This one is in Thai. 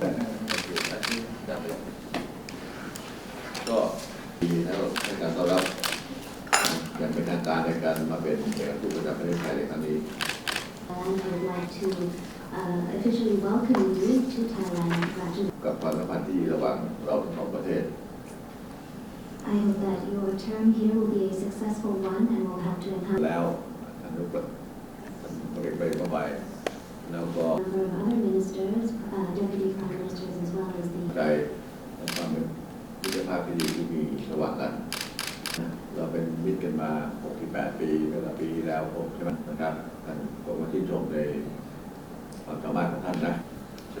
ก็ดีแล้วให้การต้อนรับอย่างเป็นทางการในการมาเป็นผู้ประจำประเทศไทยในครั้งนี้ I would like to uh, officially welcome you to Thailand กับความสัมพันธ์ที่ดีระหว่างเราทั้งสองประเทศ I hope that your term here will be a successful one and will help to enhance แล้วท่านรู้ปะท่านเปลี่ยนไปบ่อยแล้วก็ number of other ministers uh, deputy ใจและความเป็นมิตรภาพที่ดีที่มีระหว่างกันนะเราเป็นมิตรกันมา 68 ปีเมื่อปีที่แล้วผมใช่ไหมนะครับท่านผมก็ชื่นชมในความสามารถของท่านนะส